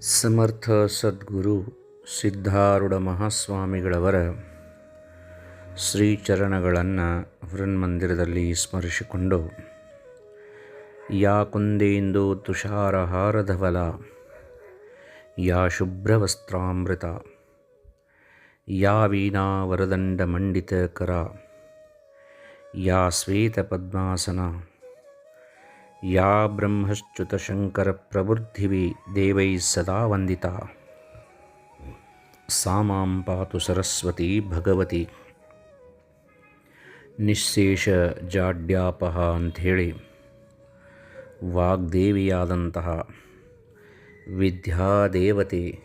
ಸಮರ್ಥ ಸದ್ಗುರು ಸಿದ್ಧಾರೂಢ ಮಹಾಸ್ವಾಮಿಗಳವರ ಶ್ರೀಚರಣಗಳನ್ನು ವೃನ್ಮಂದಿರದಲ್ಲಿ ಸ್ಮರಿಸಿಕೊಂಡು, ಯಾ ಕುಂದೇಂದು ತುಷಾರಹಾರಧವಲ, ಯಾ ಶುಭ್ರವಸ್ತ್ರಾಮೃತ, ಯಾ ವೀಣಾ ಕರ, ಯಾ ಶ್ವೇತಪದ್ಮಾಸನ ಯಾ ಬ್ರಹ್ಮಶ್ಚ್ಯುತಶಂಕರಪ್ರಬುದ್ಧಿವಿ ದೇವೈ ಸದಾ ವಂದಿತಾ. ಸಾಮಾಂ ಪಾತು ಸರಸ್ವತಿ ಭಗವತಿ. ನಿಶೇಷ ಜಾಡ್ಯಾಪಹ ಅಂಥೇಳಿ ವಾಗ್ದೇವಿಯಾದಂತಹ ವಿದ್ಯಾದೇವತೆ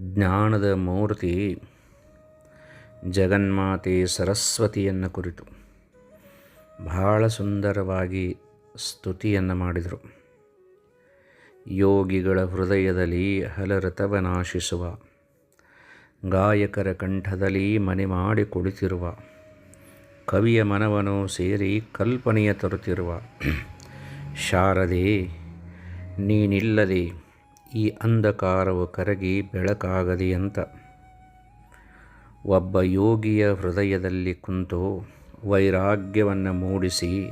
ಜ್ಞಾನದ ಮೂರ್ತಿ ಜಗನ್ಮಾತೆ ಸರಸ್ವತಿಯನ್ನು ಕುರಿತು ಬಹಳ ಸುಂದರವಾಗಿ ಸ್ತುತಿಯನ್ನು ಮಾಡಿದರು. ಯೋಗಿಗಳ ಹೃದಯದಲ್ಲಿ ಹಲರತವನಾಶಿಸುವ, ಗಾಯಕರ ಕಂಠದಲ್ಲಿ ಮನೆ ಮಾಡಿ ಕುಳಿತಿರುವ, ಕವಿಯ ಮನವನ್ನು ಸೇರಿ ಕಲ್ಪನೆಯ ತರುತ್ತಿರುವ, ಶಾರದೆ, ನೀನಿಲ್ಲದೆ ಈ ಅಂಧಕಾರವು ಕರಗಿ ಬೆಳಕಾಗದೆ ಅಂತ. ಒಬ್ಬ ಯೋಗಿಯ ಹೃದಯದಲ್ಲಿ ಕುಂತು ವೈರಾಗ್ಯವನ್ನು ಮೂಡಿಸಿ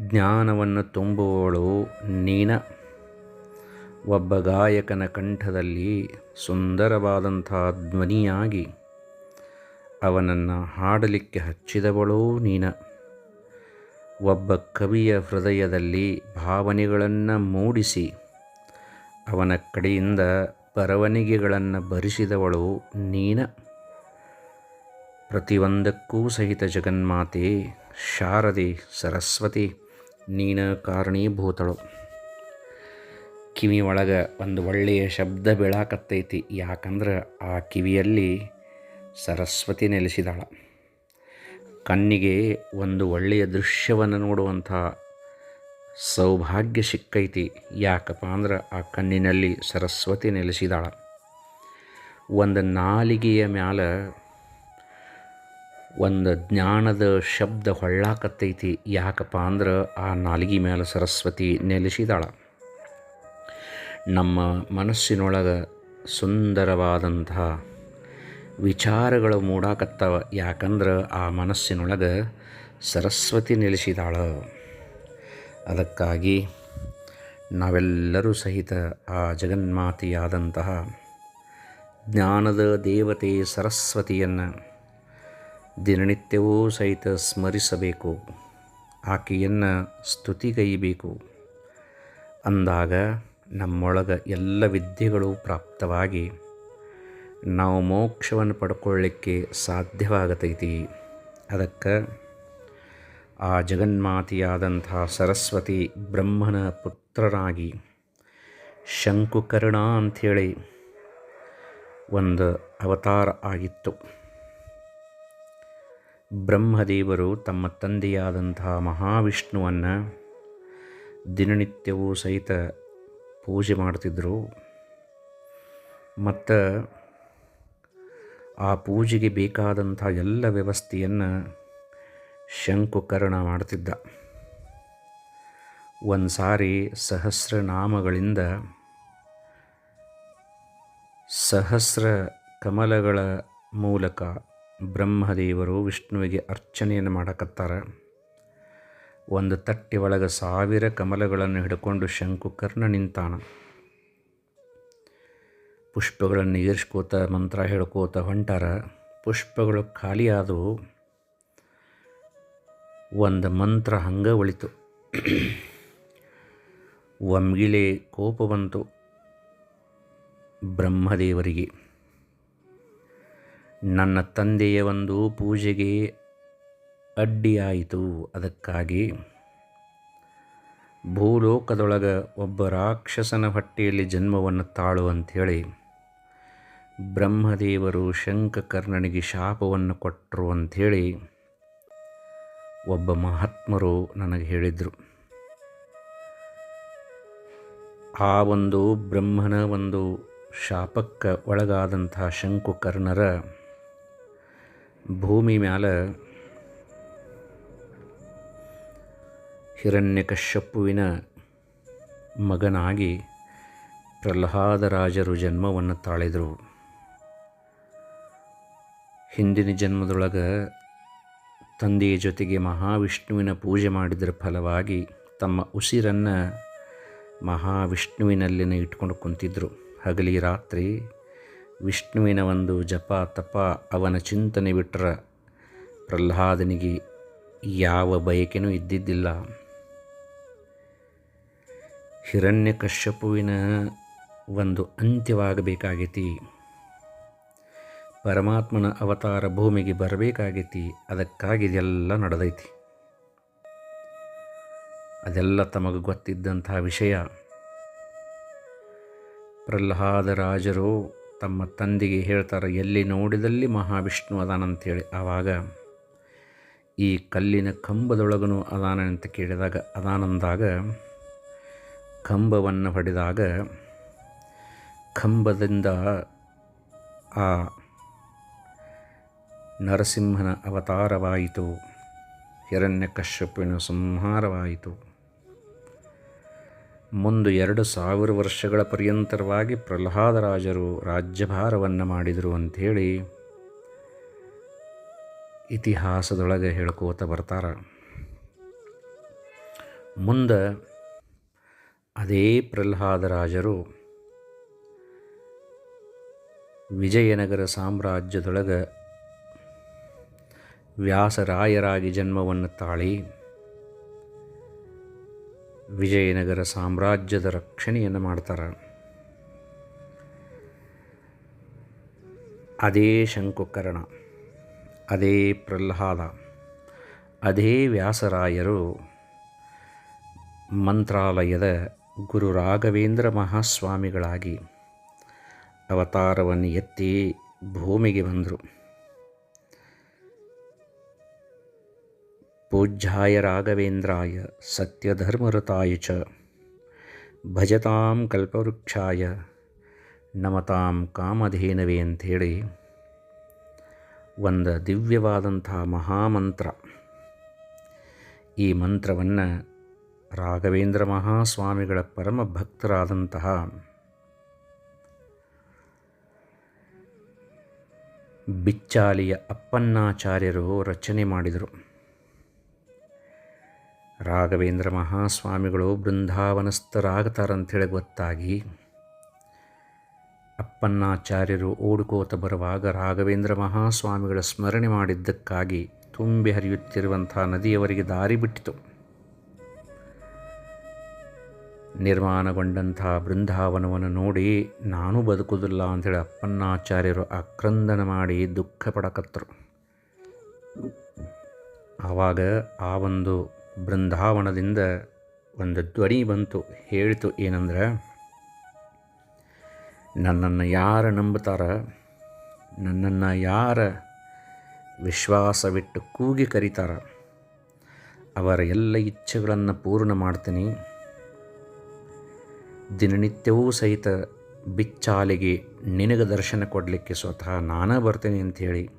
ಜ್ಞಾನವನ್ನು ತುಂಬುವವಳು ನೀನ. ಒಬ್ಬ ಗಾಯಕನ ಕಂಠದಲ್ಲಿ ಸುಂದರವಾದಂಥ ಧ್ವನಿಯಾಗಿ ಅವನನ್ನು ಹಾಡಲಿಕ್ಕೆ ಹಚ್ಚಿದವಳು ನೀನ. ಒಬ್ಬ ಕವಿಯ ಹೃದಯದಲ್ಲಿ ಭಾವನೆಗಳನ್ನು ಮೂಡಿಸಿ ಅವನ ಕಡೆಯಿಂದ ಬರವಣಿಗೆಗಳನ್ನು ಭರಿಸಿದವಳು ನೀನ. ಪ್ರತಿಯೊಂದಕ್ಕೂ ಸಹಿತ ಜಗನ್ಮಾತೆ, ಶಾರದೆ, ಸರಸ್ವತಿ ನೀನ ಕಾರಣೀಭೂತಳು ಕಿವಿ ಒಳಗೆ ಒಂದು ಒಳ್ಳೆಯ ಶಬ್ದ ಬೀಳಾಕತ್ತೈತಿ. ಯಾಕಂದ್ರೆ ಆ ಕಿವಿಯಲ್ಲಿ ಸರಸ್ವತಿ ನೆಲೆಸಿದಾಳ. ಕಣ್ಣಿಗೆ ಒಂದು ಒಳ್ಳೆಯ ದೃಶ್ಯವನ್ನು ನೋಡುವಂಥ ಸೌಭಾಗ್ಯ ಸಿಕ್ಕೈತಿ. ಯಾಕಪ್ಪ ಅಂದ್ರೆ ಆ ಕಣ್ಣಿನಲ್ಲಿ ಸರಸ್ವತಿ ನೆಲೆಸಿದಾಳ. ಒಂದು ನಾಲಿಗೆಯ ಮ್ಯಾಲ ಒಂದು ಜ್ಞಾನದ ಶಬ್ದ ಹೊಳ್ಳಾಕತ್ತೈತಿ. ಯಾಕಪ್ಪ ಅಂದ್ರೆ ಆ ನಾಲಿಗೆ ಮೇಲೆ ಸರಸ್ವತಿ ನೆಲೆಸಿದಾಳ. ನಮ್ಮ ಮನಸ್ಸಿನೊಳಗೆ ಸುಂದರವಾದಂತಹ ವಿಚಾರಗಳು ಮೂಡಾಕತ್ತವ. ಯಾಕಂದ್ರೆ ಆ ಮನಸ್ಸಿನೊಳಗೆ ಸರಸ್ವತಿ ನೆಲೆಸಿದಾಳ. ಅದಕ್ಕಾಗಿ ನಾವೆಲ್ಲರೂ ಸಹಿತ ಆ ಜಗನ್ಮಾತೆಯಾದಂತಹ ಜ್ಞಾನದ ದೇವತೆ ಸರಸ್ವತಿಯನ್ನು ದಿನನಿತ್ಯವೂ ಸಹಿತ ಸ್ಮರಿಸಬೇಕು. ಆಕೆಯನ್ನು ಸ್ತುತಿಗೈಬೇಕು. ಅಂದಾಗ ನಮ್ಮೊಳಗೆ ಎಲ್ಲ ವಿದ್ಯೆಗಳು ಪ್ರಾಪ್ತವಾಗಿ ನಾವು ಮೋಕ್ಷವನ್ನು ಪಡ್ಕೊಳ್ಳಿಕ್ಕೆ ಸಾಧ್ಯವಾಗತೈತಿ. ಅದಕ್ಕೆ ಆ ಜಗನ್ಮಾತೆಯಾದಂಥ ಸರಸ್ವತಿ ಬ್ರಹ್ಮನ ಪುತ್ರರಾಗಿ ಶಂಕುಕರ್ಣ ಅಂಥೇಳಿ ಒಂದು ಅವತಾರ ಆಗಿತ್ತು. ಬ್ರಹ್ಮದೇವರು ತಮ್ಮ ತಂದೆಯಾದಂತಹ ಮಹಾವಿಷ್ಣುವನ್ನು ದಿನನಿತ್ಯವೂ ಸಹಿತ ಪೂಜೆ ಮಾಡ್ತಿದ್ದರು ಮತ್ತು ಆ ಪೂಜೆಗೆ ಬೇಕಾದಂಥ ಎಲ್ಲ ವ್ಯವಸ್ಥೆಯನ್ನು ಶಂಕುಕರಣ ಮಾಡ್ತಿದ್ದ. ಒಂದು ಸಾರಿ ಸಹಸ್ರನಾಮಗಳಿಂದ ಸಹಸ್ರ ಕಮಲಗಳ ಮೂಲಕ ಬ್ರಹ್ಮದೇವರು ವಿಷ್ಣುವಿಗೆ ಅರ್ಚನೆಯನ್ನು ಮಾಡಕತ್ತಾರೆ. ಒಂದು ತಟ್ಟೆ ಒಳಗೆ ಸಾವಿರ ಕಮಲಗಳನ್ನು ಹಿಡ್ಕೊಂಡು ಶಂಕುಕರ್ಣ ನಿಂತಾನ. ಪುಷ್ಪಗಳನ್ನು ಏರ್ಸ್ಕೋತ ಮಂತ್ರ ಹೇಳ್ಕೋತ ಹೊಂಟಾರ. ಪುಷ್ಪಗಳು ಖಾಲಿಯಾದವು. ಒಂದು ಮಂತ್ರ ಹಂಗೆ ಉಳಿತು. ಒಮ್ಗಿಲೆ ಕೋಪ ಬಂತು ಬ್ರಹ್ಮದೇವರಿಗೆ. ನನ್ನ ತಂದೆಯ ಒಂದು ಪೂಜೆಗೆ ಅಡ್ಡಿಯಾಯಿತು. ಅದಕ್ಕಾಗಿ ಭೂಲೋಕದೊಳಗೆ ಒಬ್ಬ ರಾಕ್ಷಸನ ಹೊಟ್ಟೆಯಲ್ಲಿ ಜನ್ಮವನ್ನು ತಾಳು ಅಂಥೇಳಿ ಬ್ರಹ್ಮದೇವರು ಶಂಕಕರ್ಣನಿಗೆ ಶಾಪವನ್ನು ಕೊಟ್ಟರು ಅಂಥೇಳಿ ಒಬ್ಬ ಮಹಾತ್ಮರು ನನಗೆ ಹೇಳಿದರು. ಆ ಒಂದು ಬ್ರಹ್ಮನ ಒಂದು ಶಾಪಕ್ಕೆ ಒಳಗಾದಂಥ ಶಂಕುಕರ್ಣರ ಭೂಮಿ ಮ್ಯಾಲ ಹಿರಣ್ಯಕಶ್ಯಪುವಿನ ಮಗನಾಗಿ ಪ್ರಹ್ಲಾದರಾಜರು ಜನ್ಮವನ್ನು ತಾಳಿದರು. ಹಿಂದಿನ ಜನ್ಮದೊಳಗೆ ತಂದೆಯ ಜೊತೆಗೆ ಮಹಾವಿಷ್ಣುವಿನ ಪೂಜೆ ಮಾಡಿದರ ಫಲವಾಗಿ ತಮ್ಮ ಉಸಿರನ್ನು ಮಹಾವಿಷ್ಣುವಿನಲ್ಲಿನ ಇಟ್ಕೊಂಡು ಕುಂತಿದ್ದರು ಹಗಲಿ ರಾತ್ರಿ ವಿಷ್ಣುವಿನ ಒಂದು ಜಪ ತಪ ಅವನ ಚಿಂತನೆ ಬಿಟ್ಟರೆ ಪ್ರಹ್ಲಾದನಿಗೆ ಯಾವ ಬಯಕೆನೂ ಇದ್ದಿದ್ದಿಲ್ಲ. ಹಿರಣ್ಯಕಶ್ಯಪುವಿನ ಒಂದು ಅಂತ್ಯವಾಗಬೇಕಾಗೈತಿ. ಪರಮಾತ್ಮನ ಅವತಾರ ಭೂಮಿಗೆ ಬರಬೇಕಾಗೈತಿ. ಅದಕ್ಕಾಗಿ ಇದೆಲ್ಲ ನಡೆದೈತಿ. ಅದೆಲ್ಲ ತಮಗೆ ಗೊತ್ತಿದ್ದಂತಹ ವಿಷಯ. ಪ್ರಹ್ಲಾದರಾಜರು ತಮ್ಮ ತಂದೆಗೆ ಹೇಳ್ತಾರೆ, ಎಲ್ಲಿ ನೋಡಿದಲ್ಲಿ ಮಹಾವಿಷ್ಣು ಅದಾನಂತೇಳಿ ಆವಾಗ ಈ ಕಲ್ಲಿನ ಕಂಬದೊಳಗನು ಅದಾನಂತ ಕೇಳಿದಾಗ, ಅದಾನಂದಾಗ ಕಂಬವನ್ನು ಹೊಡೆದಾಗ ಕಂಬದಿಂದ ಆ ನರಸಿಂಹನ ಅವತಾರವಾಯಿತು, ಹಿರಣ್ಯಕಶ್ಯಪಿನ ಸಂಹಾರವಾಯಿತು. ಮುಂದೆ ಎರಡು ಸಾವಿರ ವರ್ಷಗಳ ಪರ್ಯಂತರವಾಗಿ ಪ್ರಹ್ಲಾದರಾಜರು ರಾಜ್ಯಭಾರವನ್ನು ಮಾಡಿದರು ಅಂಥೇಳಿ ಇತಿಹಾಸದೊಳಗೆ ಹೇಳ್ಕೋತ ಬರ್ತಾರ. ಮುಂದೆ ಅದೇ ಪ್ರಹ್ಲಾದರಾಜರು ವಿಜಯನಗರ ಸಾಮ್ರಾಜ್ಯದೊಳಗೆ ವ್ಯಾಸರಾಯರಾಗಿ ಜನ್ಮವನ್ನು ತಾಳಿ ವಿಜಯನಗರ ಸಾಮ್ರಾಜ್ಯದ ರಕ್ಷಣೆಯನ್ನು ಮಾಡ್ತಾರೆ. ಅದೇ ಶಂಕುಕರ್ಣ, ಅದೇ ಪ್ರಹ್ಲಾದ, ಅದೇ ವ್ಯಾಸರಾಯರು ಮಂತ್ರಾಲಯದ ಗುರು ರಾಘವೇಂದ್ರ ಮಹಾಸ್ವಾಮಿಗಳಾಗಿ ಅವತಾರವನ್ನು ಎತ್ತಿ ಭೂಮಿಗೆ ಬಂದರು. ಪೂಜ್ಯಾಯ ರಾಘವೇಂದ್ರಾಯ ಸತ್ಯಧರ್ಮರತಾಯ ಚ. ಭಜತಾಂ ಕಲ್ಪವೃಕ್ಷಾಯ ನಮತಾಂ ಕಾಮಧೇನವೇ ಅಂಥೇಳಿ ಒಂದು ದಿವ್ಯವಾದಂಥ ಮಹಾಮಂತ್ರ. ಈ ಮಂತ್ರವನ್ನು ರಾಘವೇಂದ್ರ ಮಹಾಸ್ವಾಮಿಗಳ ಪರಮ ಭಕ್ತರಾದಂತಹ ಬಿಚ್ಚಾಲಿಯ ಅಪ್ಪನ್ನಾಚಾರ್ಯರು ರಚನೆ ಮಾಡಿದರು. ರಾಘವೇಂದ್ರ ಮಹಾಸ್ವಾಮಿಗಳು ಬೃಂದಾವನಸ್ಥರಾಗ್ತಾರಂಥೇಳಿ ಗೊತ್ತಾಗಿ ಅಪ್ಪನ್ನಾಚಾರ್ಯರು ಓಡುಕೋತ ಬರುವಾಗ ರಾಘವೇಂದ್ರ ಮಹಾಸ್ವಾಮಿಗಳ ಸ್ಮರಣೆ ಮಾಡಿದ್ದಕ್ಕಾಗಿ ತುಂಬಿ ಹರಿಯುತ್ತಿರುವಂಥ ನದಿಯವರಿಗೆ ದಾರಿ ಬಿಟ್ಟಿತು. ನಿರ್ಮಾಣಗೊಂಡಂಥ ಬೃಂದಾವನವನ್ನು ನೋಡಿ ನಾನು ಬದುಕುವುದಿಲ್ಲ ಅಂಥೇಳಿ ಅಪ್ಪನ್ನಾಚಾರ್ಯರು ಆಕ್ರಂದನ ಮಾಡಿ ದುಃಖ ಪಡಕತ್ತರು ಆವಾಗ ಆ ಒಂದು ಬೃಂದಾವನದಿಂದ ಒಂದು ಧ್ವನಿ ಬಂತು. ಹೇಳಿತು ಏನಂದ್ರೆ, ನನ್ನನ್ನು ಯಾರು ನಂಬುತ್ತಾರ? ನನ್ನನ್ನು ಯಾರ ವಿಶ್ವಾಸವಿಟ್ಟು ಕೂಗಿ ಕರೀತಾರ? ಅವರ ಎಲ್ಲ ಇಚ್ಛೆಗಳನ್ನು ಪೂರ್ಣ ಮಾಡ್ತೀನಿ. ದಿನನಿತ್ಯವೂ ಸಹಿತ ಬಿಚ್ಚಾಲಿಗೆ ನಿನಗೆ ದರ್ಶನ ಕೊಡಲಿಕ್ಕೆ ಸ್ವತಃ ನಾನೇ ಬರ್ತೀನಿ ಅಂಥೇಳಿ.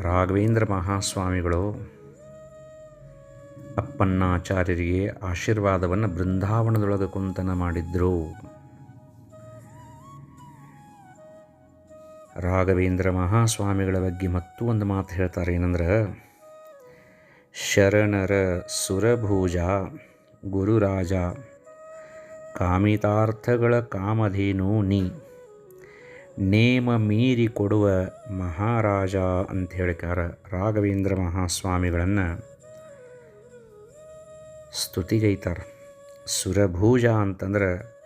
ರಾಘವೇಂದ್ರ ಮಹಾಸ್ವಾಮಿಗಳು ಅಪ್ಪನ್ನಾಚಾರ್ಯರಿಗೆ ಆಶೀರ್ವಾದವನ್ನು ಬೃಂದಾವನದೊಳಗೆ ಕುಂತನ ಮಾಡಿದ್ರು. ರಾಘವೇಂದ್ರ ಮಹಾಸ್ವಾಮಿಗಳ ಬಗ್ಗೆ ಮತ್ತೂ ಒಂದು ಮಾತು ಹೇಳ್ತಾರೆ. ಏನಂದ್ರೆ, ಶರಣರ ಸುರಭೂಜ, ಗುರುರಾಜ, ಕಾಮಿತಾರ್ಥಗಳ ಕಾಮಧೇನು ನೀ, ನೇಮ ಮೀರಿ ಕೊಡುವ ಮಹಾರಾಜ ಅಂತ ಹೇಳಿಕಾರ ರಾಘವೇಂದ್ರ ಮಹಾಸ್ವಾಮಿಗಳನ್ನು. ಸ್ತುತಿಗೈತಾರೆ ಸುರಭೂಜ ಅಂತಂದ್ರೆ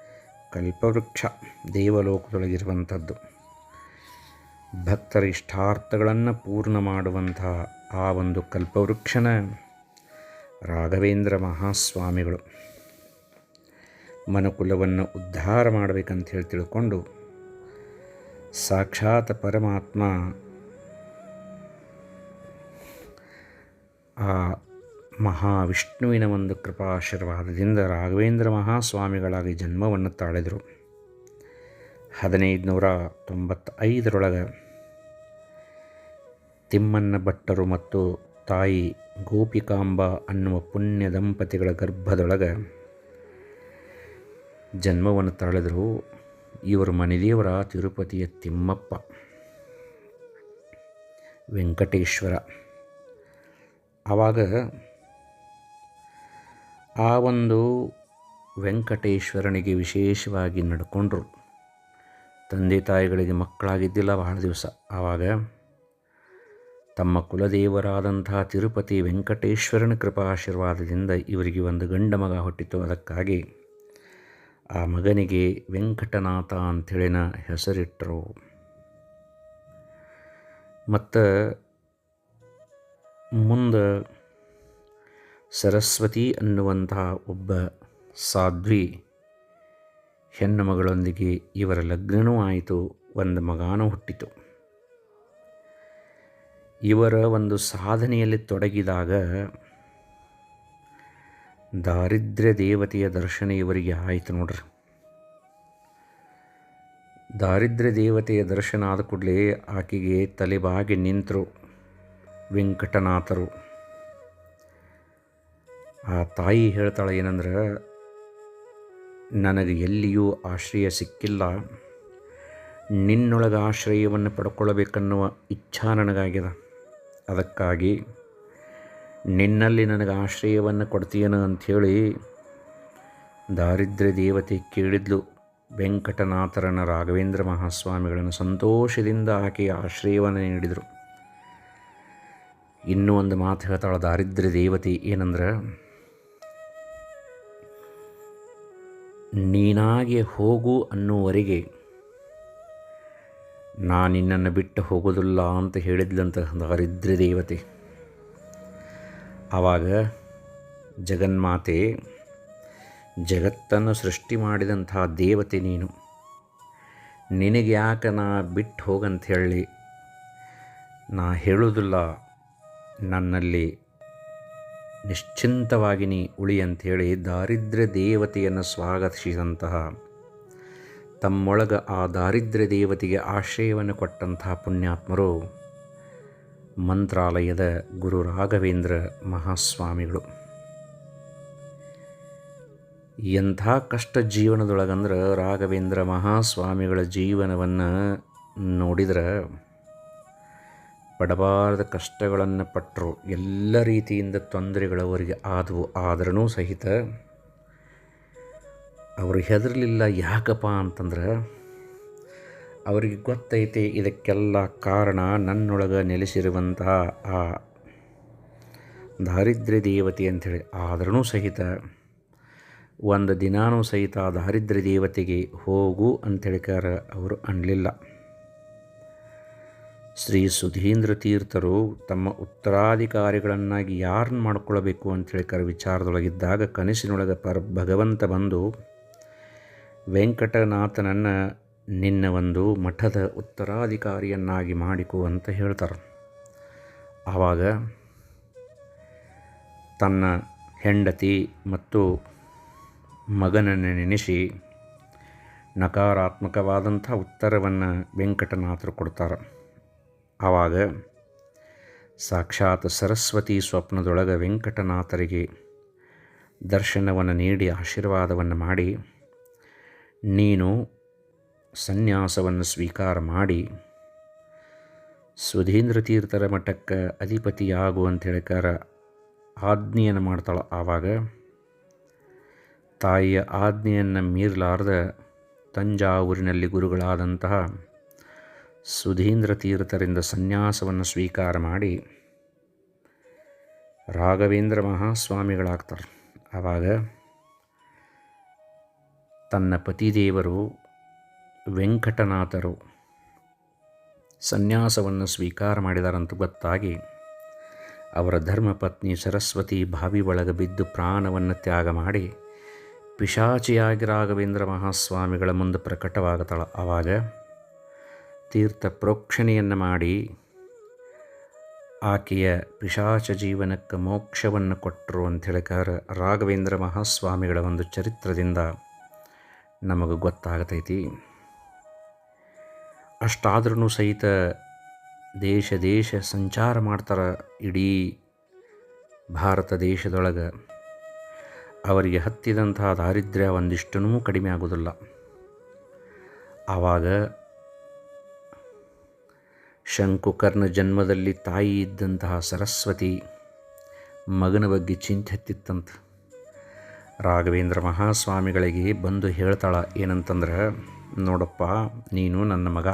ಕಲ್ಪವೃಕ್ಷ, ದೇವಲೋಕದೊಳಗಿರುವಂಥದ್ದು. ಭಕ್ತರ ಇಷ್ಟಾರ್ಥಗಳನ್ನು ಪೂರ್ಣ ಮಾಡುವಂತಹ ಆ ಒಂದು ಕಲ್ಪವೃಕ್ಷನ ರಾಘವೇಂದ್ರ ಮಹಾಸ್ವಾಮಿಗಳು. ಮನುಕುಲವನ್ನು ಉದ್ಧಾರ ಮಾಡಬೇಕಂತ ಹೇಳಿ ತಿಳ್ಕೊಂಡು ಸಾಕ್ಷಾತ್ ಪರಮಾತ್ಮ ಆ ಮಹಾವಿಷ್ಣುವಿನ ಒಂದು ಕೃಪಾಶೀರ್ವಾದದಿಂದ ರಾಘವೇಂದ್ರ ಮಹಾಸ್ವಾಮಿಗಳಾಗಿ ಜನ್ಮವನ್ನು ತಾಳಿದರು. ಹದಿನೈದು ನೂರ ತೊಂಬತ್ತೈದರೊಳಗೆ ತಿಮ್ಮಣ್ಣ ಭಟ್ಟರು ಮತ್ತು ತಾಯಿ ಗೋಪಿಕಾಂಬ ಅನ್ನುವ ಪುಣ್ಯ ದಂಪತಿಗಳ ಗರ್ಭದೊಳಗೆ ಜನ್ಮವನ್ನು ತಾಳಿದರು ಇವರು ಮನೆದೇವರ ತಿರುಪತಿಯ ತಿಮ್ಮಪ್ಪ. ವೆಂಕಟೇಶ್ವರ. ಆವಾಗ ಆ ಒಂದು ವೆಂಕಟೇಶ್ವರನಿಗೆ ವಿಶೇಷವಾಗಿ ನಡ್ಕೊಂಡ್ರು. ತಂದೆ ತಾಯಿಗಳಿಗೆ ಮಕ್ಕಳಾಗಿದ್ದಿಲ್ಲ ಬಹಳ ದಿವಸ. ಆವಾಗ ತಮ್ಮ ಕುಲದೇವರಾದಂತಹ ತಿರುಪತಿ ವೆಂಕಟೇಶ್ವರನ ಕೃಪಾಶೀರ್ವಾದದಿಂದ ಇವರಿಗೆ ಒಂದು ಗಂಡ ಮಗ ಹುಟ್ಟಿತು. ಅದಕ್ಕಾಗಿ ಆ ಮಗನಿಗೆ ವೆಂಕಟನಾಥ ಅಂಥೇಳಿನ ಹೆಸರಿಟ್ಟರು ಮತ್ತು ಮುಂದೆ ಸರಸ್ವತಿ ಅನ್ನುವಂತಹ ಒಬ್ಬ ಸಾಧ್ವಿ ಹೆಣ್ಣು ಮಗಳೊಂದಿಗೆ ಇವರ ಲಗ್ನವೂ ಆಯಿತು, ಒಂದು ಮಗಾನೂ ಹುಟ್ಟಿತು. ಇವರ ಒಂದು ಸಾಧನೆಯಲ್ಲಿ ತೊಡಗಿದಾಗ ದಾರಿದ್ರ್ಯ ದೇವತೆಯ ದರ್ಶನ ಇವರಿಗೆ ಆಯಿತು ನೋಡ್ರಿ. ದಾರಿದ್ರ್ಯ ದೇವತೆಯ ದರ್ಶನ ಆದ ಕೂಡಲೇ ಆಕೆಗೆ ತಲೆಬಾಗಿ ನಿಂತರು, ವೆಂಕಟನಾಥರು. ಆ ತಾಯಿ ಹೇಳ್ತಾಳೆ ಏನಂದ್ರೆ, ನನಗೆ ಎಲ್ಲಿಯೂ ಆಶ್ರಯ ಸಿಕ್ಕಿಲ್ಲ. ನಿನ್ನೊಳಗೆ ಆಶ್ರಯವನ್ನು ಪಡ್ಕೊಳ್ಬೇಕನ್ನುವ ಇಚ್ಛಾ ನನಗಾಗಿದೆ. ಅದಕ್ಕಾಗಿ ನಿನ್ನಲ್ಲಿ ನನಗೆ ಆಶ್ರಯವನ್ನು ಕೊಡ್ತೀಯನ ಅಂಥೇಳಿ ದಾರಿದ್ರ್ಯ ದೇವತೆ ಕೇಳಿದ್ಲು ವೆಂಕಟನಾಥರನ ರಾಘವೇಂದ್ರ ಮಹಾಸ್ವಾಮಿಗಳನ್ನು. ಸಂತೋಷದಿಂದ ಆಕೆಯ ಆಶ್ರಯವನ್ನು ನೀಡಿದರು. ಇನ್ನೂ ಒಂದು ಮಾತು ಹೇಳ್ತಾಳೆ, ದಾರಿದ್ರ್ಯ ದೇವತೆ ಏನಂದ್ರೆ ನೀನಾಗೆ ಹೋಗು ಅನ್ನುವರೆಗೆ ನಾನು ನಿನ್ನನ್ನು ಬಿಟ್ಟು ಹೋಗೋದಿಲ್ಲ ಅಂತ ಹೇಳಿದ್ಲಂತ ದಾರಿದ್ರ ದೇವತೆ. ಆವಾಗ ಜಗನ್ಮಾತೆ, ಜಗತ್ತನ್ನು ಸೃಷ್ಟಿ ಮಾಡಿದಂಥ ದೇವತೆ ನೀನು. ನಿನಗೆ ಯಾಕೆ ನಾ ಬಿಟ್ಟು ಹೋಗಂತ ಹೇಳಿ ನಾ ಹೇಳೋದಿಲ್ಲ ನನ್ನಲ್ಲಿ ನಿಶ್ಚಿಂತವಾಗಿ ನೀ ಉಳಿ ಅಂಥೇಳಿ ದಾರಿದ್ರ್ಯ ದೇವತೆಯನ್ನು ಸ್ವಾಗತಿಸಿದಂತಹ, ತಮ್ಮೊಳಗ ಆ ದಾರಿದ್ರ್ಯ ದೇವತೆಗೆ ಆಶ್ರಯವನ್ನು ಕೊಟ್ಟಂತಹ ಪುಣ್ಯಾತ್ಮರು ಮಂತ್ರಾಲಯದ ಗುರು ರಾಘವೇಂದ್ರ ಮಹಾಸ್ವಾಮಿಗಳು. ಎಂಥ ಕಷ್ಟ ಜೀವನದೊಳಗಂದ್ರೆ ರಾಘವೇಂದ್ರ ಮಹಾಸ್ವಾಮಿಗಳ ಜೀವನವನ್ನು ನೋಡಿದ್ರೆ ಪಡಬಾರದ ಕಷ್ಟಗಳನ್ನು ಪಟ್ಟರು ಎಲ್ಲ ರೀತಿಯಿಂದ ತೊಂದರೆಗಳು ಅವರಿಗೆ ಆದವು ಆದ್ರೂ ಸಹಿತ ಅವರು ಹೆದರಲಿಲ್ಲ, ಯಾಕಪ್ಪ ಅಂತಂದ್ರೆ ಅವರಿಗೆ ಗೊತ್ತೈತೆ ಇದಕ್ಕೆಲ್ಲ ಕಾರಣ ನನ್ನೊಳಗೆ ನೆಲೆಸಿರುವಂತಹ ಆ ದಾರಿದ್ರ್ಯ ದೇವತೆ ಅಂಥೇಳಿ. ಆದ್ರೂ ಸಹಿತ ಒಂದು ದಿನಾನೂ ಸಹಿತ ದಾರಿದ್ರ್ಯ ದೇವತೆಗೆ ಹೋಗು ಅಂತೇಳಿಕಾರ ಅವರು ಅನ್ನಲಿಲ್ಲ ಶ್ರೀ ಸುಧೀಂದ್ರ ತೀರ್ಥರು ತಮ್ಮ ಉತ್ತರಾಧಿಕಾರಿಗಳನ್ನಾಗಿ ಯಾರನ್ನ ಮಾಡ್ಕೊಳ್ಬೇಕು ಅಂತೇಳಿಕರ ವಿಚಾರದೊಳಗಿದ್ದಾಗ ಕನಸಿನೊಳಗೆ ಪರ ಭಗವಂತ ಬಂದು, ವೆಂಕಟನಾಥನನ್ನು ನಿನ್ನ ಒಂದು ಮಠದ ಉತ್ತರಾಧಿಕಾರಿಯನ್ನಾಗಿ ಮಾಡಿಕೊ ಅಂತ ಹೇಳ್ತಾರೆ. ಆವಾಗ ತನ್ನ ಹೆಂಡತಿ ಮತ್ತು ಮಗನನ್ನು ನೆನೆಸಿ ನಕಾರಾತ್ಮಕವಾದಂಥ ಉತ್ತರವನ್ನು ವೆಂಕಟನಾಥರು ಕೊಡ್ತಾರೆ. ಆವಾಗ ಸಾಕ್ಷಾತ್ ಸರಸ್ವತಿ ಸ್ವಪ್ನದೊಳಗೆ ವೆಂಕಟನಾಥರಿಗೆ ದರ್ಶನವನ್ನು ನೀಡಿ ಆಶೀರ್ವಾದವನ್ನು ಮಾಡಿ, ನೀನು ಸನ್ಯಾಸವನ್ನು ಸ್ವೀಕಾರ ಮಾಡಿ ಸುಧೀಂದ್ರ ತೀರ್ಥರ ಮಠಕ್ಕೆ ಅಧಿಪತಿಯಾಗು ಅಂತ ಹೇಳಿಕಾರ ಆಜ್ಞೆಯನ್ನು ಮಾಡ್ತಾಳೆ. ಆವಾಗ ತಾಯಿಯ ಆಜ್ಞೆಯನ್ನು ಮೀರಲಾರ್ದ ತಂಜಾವೂರಿನಲ್ಲಿ ಗುರುಗಳಾದಂತಹ ಸುಧೀಂದ್ರ ತೀರ್ಥರಿಂದ ಸನ್ಯಾಸವನ್ನು ಸ್ವೀಕಾರ ಮಾಡಿ ರಾಘವೇಂದ್ರ ಮಹಾಸ್ವಾಮಿಗಳಾಗ್ತಾರೆ. ಆವಾಗ ತನ್ನ ಪತಿದೇವರು ವೆಂಕಟನಾಥರು ಸನ್ಯಾಸವನ್ನು ಸ್ವೀಕಾರ ಮಾಡಿದಾರಂತ ಗೊತ್ತಾಗಿ ಅವರ ಧರ್ಮಪತ್ನಿ ಸರಸ್ವತಿ ಬಾವಿ ಒಳಗೆ ಬಿದ್ದು ಪ್ರಾಣವನ್ನು ತ್ಯಾಗ ಮಾಡಿ ಪಿಶಾಚಿಯಾಗಿ ರಾಘವೇಂದ್ರ ಮಹಾಸ್ವಾಮಿಗಳ ಮುಂದೆ ಪ್ರಕಟವಾಗತಾಳ. ಆವಾಗ ತೀರ್ಥ ಪ್ರೋಕ್ಷಣೆಯನ್ನು ಮಾಡಿ ಆಕೆಯ ಪಿಶಾಚ ಜೀವನಕ್ಕೆ ಮೋಕ್ಷವನ್ನು ಕೊಟ್ಟರು ಅಂತ ಹೇಳಿಕಾರ ರಾಘವೇಂದ್ರ ಮಹಾಸ್ವಾಮಿಗಳ ಒಂದು ಚರಿತ್ರದಿಂದ ನಮಗೆ ಗೊತ್ತಾಗತೈತಿ. ಅಷ್ಟಾದ್ರೂ ಸಹಿತ ದೇಶ ದೇಶ ಸಂಚಾರ ಮಾಡ್ತಾರೆ ಇಡೀ ಭಾರತ ದೇಶದೊಳಗೆ. ಅವರಿಗೆ ಹತ್ತಿದಂತಹ ದಾರಿದ್ರ್ಯ ಒಂದಿಷ್ಟೂ ಕಡಿಮೆ ಆಗೋದಿಲ್ಲ. ಆವಾಗ ಶಂಕುಕರ್ಣ ಜನ್ಮದಲ್ಲಿ ತಾಯಿ ಇದ್ದಂತಹ ಸರಸ್ವತಿ ಮಗನ ಬಗ್ಗೆ ಚಿಂತೆ ಹತ್ತಿತ್ತಂತ. ರಾಘವೇಂದ್ರ ಮಹಾಸ್ವಾಮಿಗಳಿಗೆ ಬಂದು ಹೇಳ್ತಾಳ ಏನಂತಂದ್ರೆ, ನೋಡಪ್ಪ, ನೀನು ನನ್ನ ಮಗ.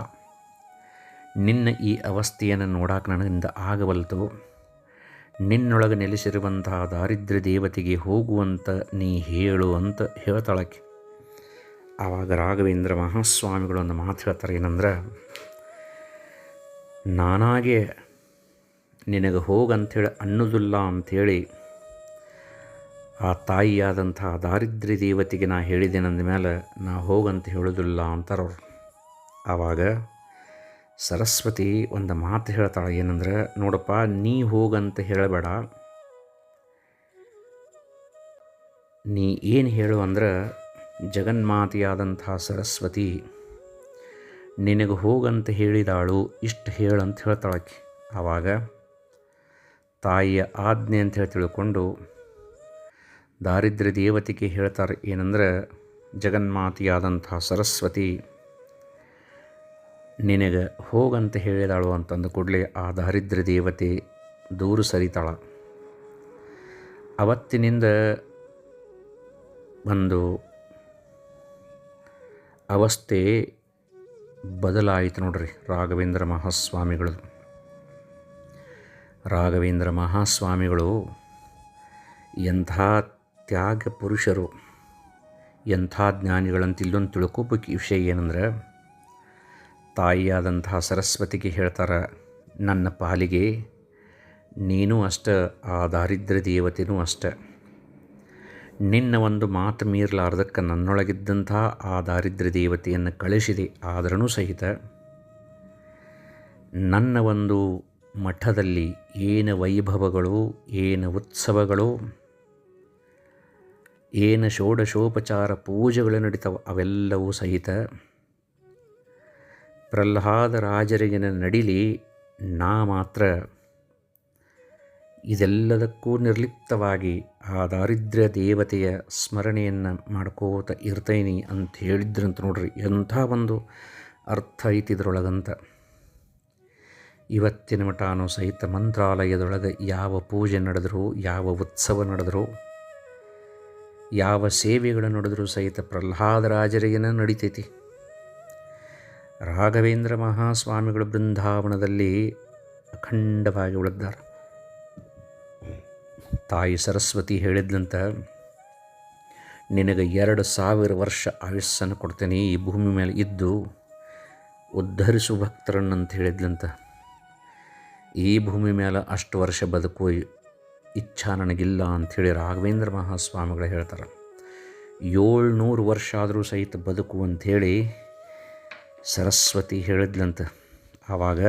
ನಿನ್ನ ಈ ಅವಸ್ಥೆಯನ್ನು ನೋಡಕ್ಕೆ ನನಗಿಂದ ಆಗಬಲ್ತು ನಿನ್ನೊಳಗೆ ನೆಲೆಸಿರುವಂತಹ ದಾರಿದ್ರ್ಯ ದೇವತೆಗೆ ಹೋಗುವಂತ ನೀ ಹೇಳು ಅಂತ ಹೇಳ್ತಾಳಕ್ಕೆ ಆವಾಗ ರಾಘವೇಂದ್ರ ಮಹಾಸ್ವಾಮಿಗಳು ಒಂದು ಮಾತು ಹೇಳ್ತಾರೆ ಏನಂದ್ರೆ ನಾನಾಗೆ ನಿನಗೆ ಹೋಗಂಥೇಳಿ ಅನ್ನೋದಿಲ್ಲ ಅಂಥೇಳಿ ಆ ತಾಯಿಯಾದಂಥ ದಾರಿದ್ರ್ಯ ದೇವತೆಗೆ ನಾ ಹೇಳಿದ್ದೇನೆಂದ ಮೇಲೆ ನಾ ಹೋಗಂತ ಹೇಳೋದಿಲ್ಲ ಅಂತಾರವ್ರು. ಆವಾಗ ಸರಸ್ವತಿ ಒಂದು ಮಾತು ಹೇಳ್ತಾಳೆ ಏನಂದ್ರೆ, ನೋಡಪ್ಪ, ನೀ ಹೋಗಂತ ಹೇಳಬೇಡ. ನೀ ಏನು ಹೇಳು ಅಂದ್ರೆ, ಜಗನ್ಮಾತೆಯಾದಂಥ ಸರಸ್ವತಿ ನಿನಗೆ ಹೋಗಂತ ಹೇಳಿದಾಳು, ಇಷ್ಟು ಹೇಳಂತ ಹೇಳ್ತಾಳಕ್ಕೆ ಆವಾಗ ತಾಯಿಯ ಆಜ್ಞೆ ಅಂತ ಹೇಳಿ ತಿಳ್ಕೊಂಡು ದಾರಿದ್ರ್ಯ ದೇವತೆಗೆ ಹೇಳ್ತಾರೆ, ಏನಂದ್ರೆ ಜಗನ್ಮಾತೆಯಾದಂಥ ಸರಸ್ವತಿ ನಿನಗೆ ಹೋಗಂತ ಹೇಳಿದಾಳು ಅಂತಂದು ಕೂಡಲೇ ಆ ದಾರಿದ್ರ್ಯ ದೇವತೆ ದೂರು ಸರಿತಾಳ. ಅವತ್ತಿನಿಂದ ಒಂದು ಅವಸ್ಥೆ ಬದಲಾಯಿತು ನೋಡ್ರಿ ರಾಘವೇಂದ್ರ ಮಹಾಸ್ವಾಮಿಗಳು. ರಾಘವೇಂದ್ರ ಮಹಾಸ್ವಾಮಿಗಳು ಎಂಥ ತ್ಯಾಗ ಪುರುಷರು, ಎಂಥ ಜ್ಞಾನಿಗಳಂತ ಇಲ್ಲೊಂದು ತಿಳ್ಕೊಬೇಕು ವಿಷಯ ಏನಂದ್ರೆ ತಾಯಿಯಾದಂತಹ ಸರಸ್ವತಿಗೆ ಹೇಳ್ತಾರೆ, ನನ್ನ ಪಾಲಿಗೆ ನೀನು ಅಷ್ಟ, ಆ ದಾರಿದ್ರ್ಯ ದೇವತೆನೂ ಅಷ್ಟ. ನಿನ್ನ ಒಂದು ಮಾತು ಮೀರಲಾರ್ದಕ್ಕೆ ನನ್ನೊಳಗಿದ್ದಂಥ ಆ ದಾರಿದ್ರ್ಯ ದೇವತೆಯನ್ನು ಕಳಿಸಿದೆ ಆದರೂ ಸಹಿತ. ನನ್ನ ಒಂದು ಮಠದಲ್ಲಿ ಏನು ವೈಭವಗಳು, ಏನು ಉತ್ಸವಗಳು, ಏನು ಷೋಡಶೋಪಚಾರ ಪೂಜೆಗಳು ನಡೀತಾವೆ, ಅವೆಲ್ಲವೂ ಸಹಿತ. ಪ್ರಹ್ಲಾದ ರಾಜರಿಗಿನ ನಡಿಲಿ ನಾ ಮಾತ್ರ ಇದೆಲ್ಲದಕ್ಕೂ ನಿರ್ಲಿಪ್ತವಾಗಿ ಆ ದಾರಿದ್ರ್ಯ ದೇವತೆಯ ಸ್ಮರಣೆಯನ್ನು ಮಾಡ್ಕೋತ ಇರ್ತೇನೆ ಅಂತ ಹೇಳಿದ್ರಂತ ನೋಡ್ರಿ. ಎಂಥ ಒಂದು ಅರ್ಥ ಐತಿ ಇದರೊಳಗಂತ. ಇವತ್ತಿನ ಮಠಾನು ಸಹಿತ ಮಂತ್ರಾಲಯದೊಳಗೆ ಯಾವ ಪೂಜೆ ನಡೆದರೂ, ಯಾವ ಉತ್ಸವ ನಡೆದರೂ, ಯಾವ ಸೇವೆಗಳು ನಡೆದರೂ ಸಹಿತ ಪ್ರಹ್ಲಾದರಾಜರಿಗೇನ ನಡಿತೈತಿ. ರಾಘವೇಂದ್ರ ಮಹಾಸ್ವಾಮಿಗಳು ಬೃಂದಾವನದಲ್ಲಿ ಅಖಂಡವಾಗಿ ಉಳಿದ್ದಾರೆ ತಾಯಿ ಸರಸ್ವತಿ ಹೇಳಿದ್ಲಂತ ನಿನಗೆ ಎರಡು ಸಾವಿರ ವರ್ಷ ಆಯುಸ್ಸನ್ನು ಕೊಡ್ತೇನೆ. ಈ ಭೂಮಿ ಮೇಲೆ ಇದ್ದು ಉದ್ಧರಿಸು ಭಕ್ತರನ್ನಂತ ಹೇಳಿದ್ಲಂತ ಈ ಭೂಮಿ ಮೇಲೆ ಅಷ್ಟು ವರ್ಷ ಬದುಕುವ ಇಚ್ಛಾ ನನಗಿಲ್ಲ ಅಂಥೇಳಿ ರಾಘವೇಂದ್ರ ಮಹಾಸ್ವಾಮಿಗಳು ಹೇಳ್ತಾರೆ. ಏಳ್ನೂರು ವರ್ಷ ಆದರೂ ಸಹಿತ ಬದುಕು ಅಂಥೇಳಿ ಸರಸ್ವತಿ ಹೇಳಿದ್ಲಂತ ಆವಾಗ,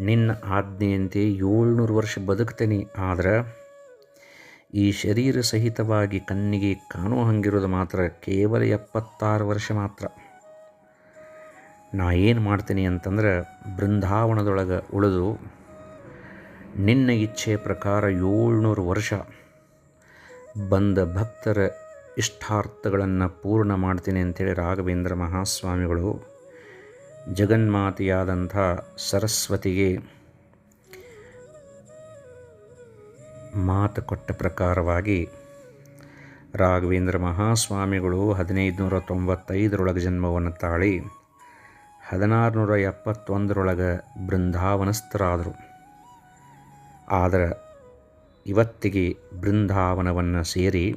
ನಿನ್ನ ಆಜ್ಞೆಯಂತೆ ಏಳ್ನೂರು ವರ್ಷ ಬದುಕ್ತೇನೆ. ಆದ್ರೆ ಈ ಶರೀರ ಸಹಿತವಾಗಿ ಕಣ್ಣಿಗೆ ಕಾಣುವ ಹಂಗಿರೋದು ಮಾತ್ರ ಕೇವಲ ಎಪ್ಪತ್ತಾರು ವರ್ಷ ಮಾತ್ರ. ನಾ ಏನು ಮಾಡ್ತೀನಿ ಅಂತಂದ್ರೆ ಬೃಂದಾವನದೊಳಗೆ ಉಳಿದು ನಿನ್ನ ಇಚ್ಛೆ ಪ್ರಕಾರ ಏಳ್ನೂರು ವರ್ಷ ಬಂದ ಭಕ್ತರ ಇಷ್ಟಾರ್ಥಗಳನ್ನು ಪೂರ್ಣ ಮಾಡ್ತೀನಿ ಅಂಥೇಳಿ ರಾಘವೇಂದ್ರ ಮಹಾಸ್ವಾಮಿಗಳು ಜಗನ್ಮಾತೆಯಾದಂಥ ಸರಸ್ವತಿಗೆ ಮಾತು ಕೊಟ್ಟ ಪ್ರಕಾರವಾಗಿ ರಾಘವೇಂದ್ರ ಮಹಾಸ್ವಾಮಿಗಳು ಹದಿನೈದು ನೂರ ತೊಂಬತ್ತೈದರೊಳಗೆ ಜನ್ಮವನ್ನು ತಾಳಿ ಹದಿನಾರು ನೂರ ಎಪ್ಪತ್ತೊಂದರೊಳಗೆ ಬೃಂದಾವನಸ್ಥರಾದರು. ಆದರೆ ಇವತ್ತಿಗೆ ಬೃಂದಾವನವನ್ನು ಸೇರಿ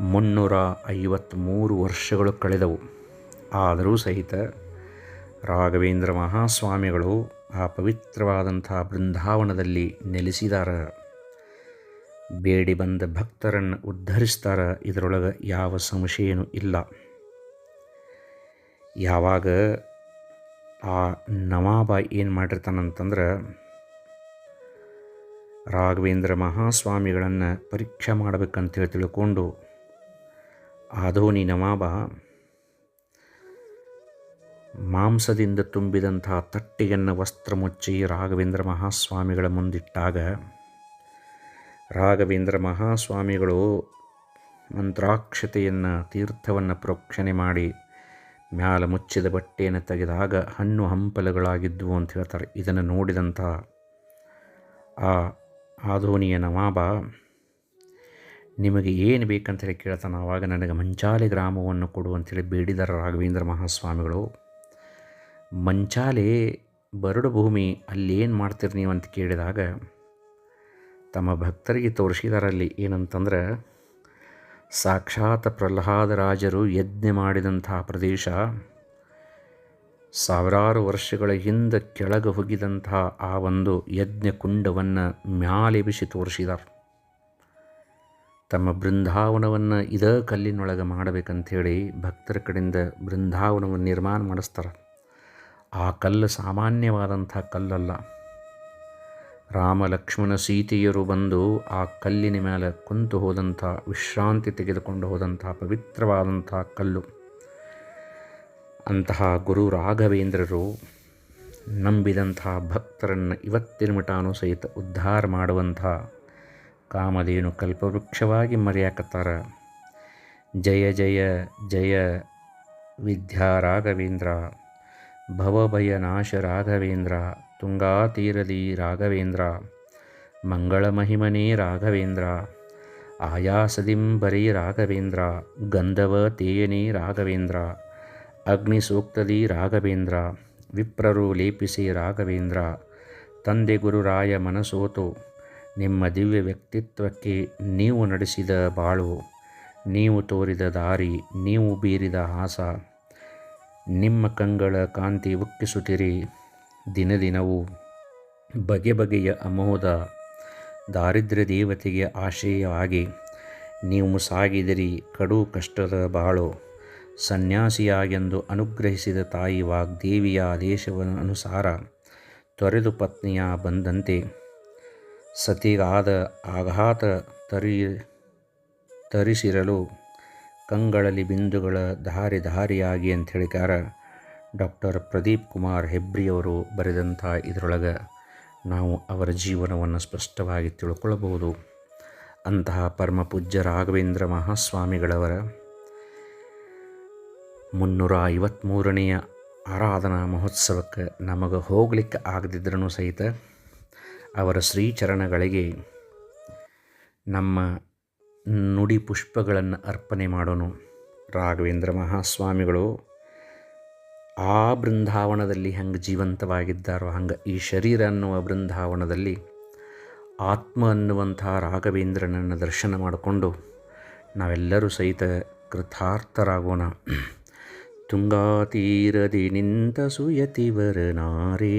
ಮುನ್ನೂರ ಐವತ್ತ್ಮೂರು ವರ್ಷಗಳು ಕಳೆದವು. ಆದರೂ ಸಹಿತ ರಾಘವೇಂದ್ರ ಮಹಾಸ್ವಾಮಿಗಳು ಆ ಪವಿತ್ರವಾದಂಥ ಬೃಂದಾವನದಲ್ಲಿ ನೆಲೆಸಿದಾರ. ಬೇಡಿ ಬಂದ ಭಕ್ತರನ್ನು ಉದ್ಧರಿಸ್ತಾರ. ಇದರೊಳಗೆ ಯಾವ ಸಂಶಯನೂ ಇಲ್ಲ. ಯಾವಾಗ ಆ ನವಾಬ ಏನು ಮಾಡಿರ್ತಾನಂತಂದ್ರೆ, ರಾಘವೇಂದ್ರ ಮಹಾಸ್ವಾಮಿಗಳನ್ನು ಪರೀಕ್ಷೆ ಮಾಡಬೇಕಂತೇಳಿ ತಿಳ್ಕೊಂಡು ಆಧೋನಿ ನವಾಬ ಮಾಂಸದಿಂದ ತುಂಬಿದಂತಹ ತಟ್ಟಿಗೆಯನ್ನು ವಸ್ತ್ರ ಮುಚ್ಚಿ ರಾಘವೇಂದ್ರ ಮಹಾಸ್ವಾಮಿಗಳ ಮುಂದಿಟ್ಟಾಗ ರಾಘವೇಂದ್ರ ಮಹಾಸ್ವಾಮಿಗಳು ಮಂತ್ರಾಕ್ಷತೆಯನ್ನು, ತೀರ್ಥವನ್ನು ಪ್ರೋಕ್ಷಣೆ ಮಾಡಿ ಮ್ಯಾಲ ಮುಚ್ಚಿದ ಬಟ್ಟೆಯನ್ನು ತೆಗೆದಾಗ ಹಣ್ಣು ಹಂಪಲುಗಳಾಗಿದ್ವು ಅಂತ ಹೇಳ್ತಾರೆ. ಇದನ್ನು ನೋಡಿದಂಥ ಆ ಆಧೋನಿಯ ನವಾಬ ನಿಮಗೆ ಏನು ಬೇಕಂತ ಹೇಳಿ ಕೇಳ್ತಾನೆ. ಆವಾಗ ನನಗೆ ಮಂಚಾಲೆ ಗ್ರಾಮವನ್ನು ಕೊಡು ಅಂತೇಳಿ ಬೇಡಿದಾರ ರಾಘವೇಂದ್ರ ಮಹಾಸ್ವಾಮಿಗಳು. ಮಂಚಾಲೆ ಬರಡು ಭೂಮಿ ಅಲ್ಲೇನು ಮಾಡ್ತೀರಿ ನೀವು ಅಂತ ಕೇಳಿದಾಗ ತಮ್ಮ ಭಕ್ತರಿಗೆ ತೋರಿಸಿದಾರಲ್ಲಿ ಏನಂತಂದ್ರೆ, ಸಾಕ್ಷಾತ್ ಪ್ರಹ್ಲಾದ ರಾಜರು ಯಜ್ಞ ಮಾಡಿದಂತಹ ಪ್ರದೇಶ, ಸಾವಿರಾರು ವರ್ಷಗಳ ಹಿಂದೆ ಕೆಳಗೆ ಹೋಗಿದಂತಹ ಆ ಒಂದು ಯಜ್ಞ ಕುಂಡವನ್ನು ಮ್ಯಾಲೆಬಿಸಿ ತೋರಿಸಿದಾರೆ. ತಮ್ಮ ಬೃಂದಾವನವನ್ನು ಇದ ಕಲ್ಲಿನೊಳಗೆ ಮಾಡಬೇಕಂಥೇಳಿ ಭಕ್ತರ ಕಡೆಯಿಂದ ಬೃಂದಾವನವನ್ನು ನಿರ್ಮಾಣ ಮಾಡಿಸ್ತಾರೆ. ಆ ಕಲ್ಲು ಸಾಮಾನ್ಯವಾದಂಥ ಕಲ್ಲಲ್ಲ. ರಾಮ ಲಕ್ಷ್ಮಣ ಸೀತೆಯರು ಬಂದು ಆ ಕಲ್ಲಿನ ಮೇಲೆ ಕುಂತು ಹೋದಂಥ, ವಿಶ್ರಾಂತಿ ತೆಗೆದುಕೊಂಡು ಹೋದಂಥ, ಪವಿತ್ರವಾದಂಥ ಕಲ್ಲು. ಅಂತಹ ಗುರು ರಾಘವೇಂದ್ರರು ನಂಬಿದಂಥ ಭಕ್ತರನ್ನು ಇವತ್ತಿನ ಮಠಾನು ಸಹಿತ ಉದ್ಧಾರ ಮಾಡುವಂಥ ಕಾಮಧೇನು ಕಲ್ಪವೃಕ್ಷವಾಗಿ ಮರೆಯಾಕತ್ತಾರ. ಜಯ ಜಯ ಜಯ ವಿದ್ಯಾ ರಾಘವೇಂದ್ರ, ಭವಭಯ ನಾಶ ರಾಘವೇಂದ್ರ. ತುಂಗಾತೀರದಿ ರಾಘವೇಂದ್ರ, ಮಂಗಳ ಮಹಿಮನೇ ರಾಘವೇಂದ್ರ ಆಯಾಸದಿಂಬರಿ ರಾಘವೇಂದ್ರ, ಗಂಧವ ತೇಯನೇ ರಾಘವೇಂದ್ರ, ಅಗ್ನಿ ಸೂಕ್ತದಿ ರಾಘವೇಂದ್ರ, ವಿಪ್ರರು ಲೇಪಿಸಿ ರಾಘವೇಂದ್ರ, ತಂದೆ ಗುರುರಾಯ ಮನಸೋತು, ನಿಮ್ಮ ದಿವ್ಯ ವ್ಯಕ್ತಿತ್ವಕ್ಕೆ ನೀವು ನಡೆಸಿದ ಬಾಳು, ನೀವು ತೋರಿದ ದಾರಿ, ನೀವು ಬೀರಿದ ಹಾಸ ನಿಮ್ಮ ಕಂಗಳ ಕಾಂತಿ ಉಕ್ಕಿಸುತ್ತಿರಿ. ದಿನ ದಿನವೂ ಬಗೆ ಬಗೆಯ ಅಮೋದ ದಾರಿದ್ರ್ಯ ದೇವತೆಗೆ ಆಶ್ರಯವಾಗಿ ನೀವು ಸಾಗಿದಿರಿ ಕಡು ಕಷ್ಟದ ಬಾಳು. ಸನ್ಯಾಸಿಯಾಗೆಂದು ಅನುಗ್ರಹಿಸಿದ ತಾಯಿ ವಾಗ್ದೇವಿಯ ಆದೇಶವನುಸಾರ ತೊರೆದು ಪತ್ನಿಯ ಬಂದಂತೆ ಸತಿಗಾದ ಆಘಾತ ತರಿ ತರಿಸಿರಲು ಕಂಗಳಲ್ಲಿ ಬಿಂದುಗಳ ಧಾರಿಯಾಗಿ ಅಂತ ಹೇಳಿಕಾರ ಡಾಕ್ಟರ್ ಪ್ರದೀಪ್ ಕುಮಾರ್ ಹೆಬ್ರಿಯವರು ಬರೆದಂಥ ಇದರೊಳಗೆ ನಾವು ಅವರ ಜೀವನವನ್ನು ಸ್ಪಷ್ಟವಾಗಿ ತಿಳ್ಕೊಳ್ಳಬಹುದು ಅಂತಹ ಪರಮ ಪೂಜ್ಯ ರಾಘವೇಂದ್ರ ಮಹಾಸ್ವಾಮಿಗಳವರ ಮುನ್ನೂರ ಐವತ್ತ್ಮೂರನೆಯ ಆರಾಧನಾ ಮಹೋತ್ಸವಕ್ಕೆ ನಮಗೆ ಹೋಗಲಿಕ್ಕೆ ಆಗದಿದ್ರೂ ಸಹಿತ ಅವರ ಶ್ರೀಚರಣಗಳಿಗೆ ನಮ್ಮ ನುಡಿ ಪುಷ್ಪಗಳನ್ನು ಅರ್ಪಣೆ ಮಾಡೋನು ರಾಘವೇಂದ್ರ ಮಹಾಸ್ವಾಮಿಗಳು. ಆ ಬೃಂದಾವನದಲ್ಲಿ ಹೆಂಗೆ ಜೀವಂತವಾಗಿದ್ದಾರೋ, ಹಂಗೆ ಈ ಶರೀರ ಅನ್ನುವ ಬೃಂದಾವನದಲ್ಲಿ ಆತ್ಮ ಅನ್ನುವಂಥ ರಾಘವೇಂದ್ರನನ್ನು ದರ್ಶನ ಮಾಡಿಕೊಂಡು ನಾವೆಲ್ಲರೂ ಸಹಿತ ಕೃತಾರ್ಥರಾಗೋಣ. ತುಂಗಾತೀರದಿ ನಿಂತ ಸುಯತಿವರನಾರೇ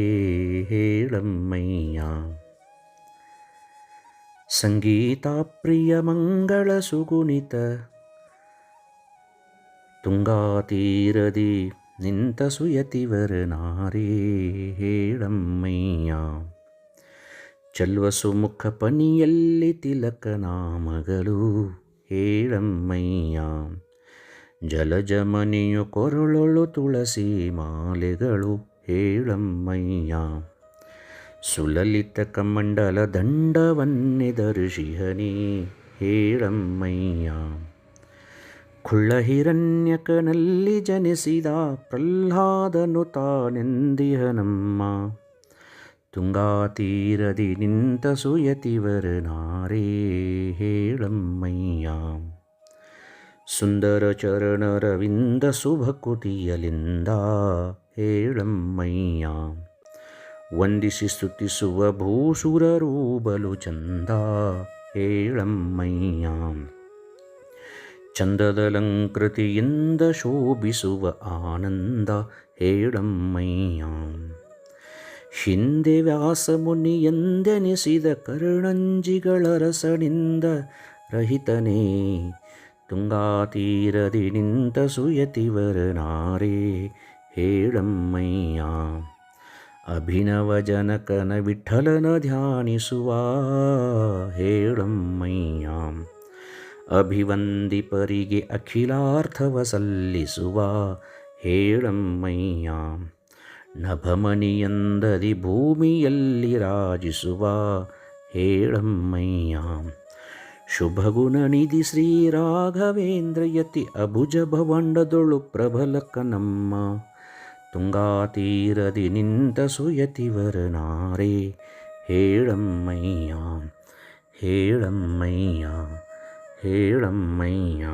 ಹೇಳಮ್ಮಯ್ಯ. ಸಂಗೀತಾಪ್ರಿಯ ಮಂಗಳ ಸುಗುಣಿತ. ತುಂಗಾತೀರದಿ ನಿಂತ ಸುಯತಿವರನಾರೇ ಹೇಳಮ್ಮಯ್ಯ ಚಲ್ವ ಸುಮುಖ ಪನಿಯಲ್ಲಿ ತಿಲಕ ನಾಮಗಳು ಹೇಳಮ್ಮಯ್ಯ ಜಲಜಮನಿಯು ಕೊರಳೊಳು ತುಳಸಿ ಮಾಲೆಗಳು ಹೇಳಮ್ಮಯ್ಯ ಸುಲಲಿತ ಕಮಂಡಲ ದಂಡವನ್ನೆದರ್ಶಿಹನಿ ಹೇಳಮ್ಮಯ್ಯ ಕುಳ್ಳ ಹಿರಣ್ಯಕನಲ್ಲಿ ಜನಿಸಿದ ಪ್ರಹ್ಲಾದನು ತಾನೆಂದಿಹನಮ್ಮ ತುಂಗಾತೀರದಿ ನಿಂತ ಸುಯತಿವರನಾರೇ ಹೇಳಮ್ಮಯ್ಯ. ಸುಂದರ ಚರಣರವಿಂದ ಶುಭಕುತಿಯಲಿಂದ ಹೇಳಮ್ಮಯ್ಯ. ವಂದಿಸಿ ಸ್ತುತಿಸುವ ಭೂಸುರರೂ ಬಲು ಚಂದ ಹೇಳಮ್ಮಯ್ಯ. ಚಂದದಲಂಕೃತಿಯಿಂದ ಶೋಭಿಸುವ ಆನಂದ ಹೇಳಮ್ಮಯ್ಯ. ಹಿಂದೆ ವ್ಯಾಸಮುನಿಯೆಂದೆನಿಸಿದ ಕರ್ಣಂಜಿಗಳ ರಸನಿಂದ ರಹಿತನೇ, ತುಂಗಾತೀರದಿ ನಿಂತ ಸುಯತಿವರನಾರೇ ಹೇಳಮ್ಮಯ್ಯ. ಅಭಿನವ ಜನಕನ ವಿಠಲನ ಧ್ಯಾನಿಸುವ ಹೇಳಮ್ಮಯ್ಯ. ಅಭಿವಂದಿಪರಿಗೆ ಅಖಿಲಾರ್ಥವ ಸಲ್ಲಿಸುವ ಹೇಳಮ್ಮಯ್ಯ. ನಭಮಣಿಯಂದದಿ ಭೂಮಿಯಲ್ಲಿ ರಾಜಿಸುವ ಹೇಳಮ್ಮಯ್ಯ. ಶುಭಗುಣನಿಧಿ ಶ್ರೀ ರಾಘವೇಂದ್ರ ಯತಿ ಅಭುಜ ಭವಂಡದೊಳು ಪ್ರಬಲ ಕನಮ್ಮ ತುಂಗಾತೀರದಿ ನಿಂತ ಸುಯತಿವರನಾರೇ ಹೇಳಮ್ಮಯ್ಯ ಹೇಳಮ್ಮಯ್ಯ. ಹೇಳಮ್ಮಯ್ಯ.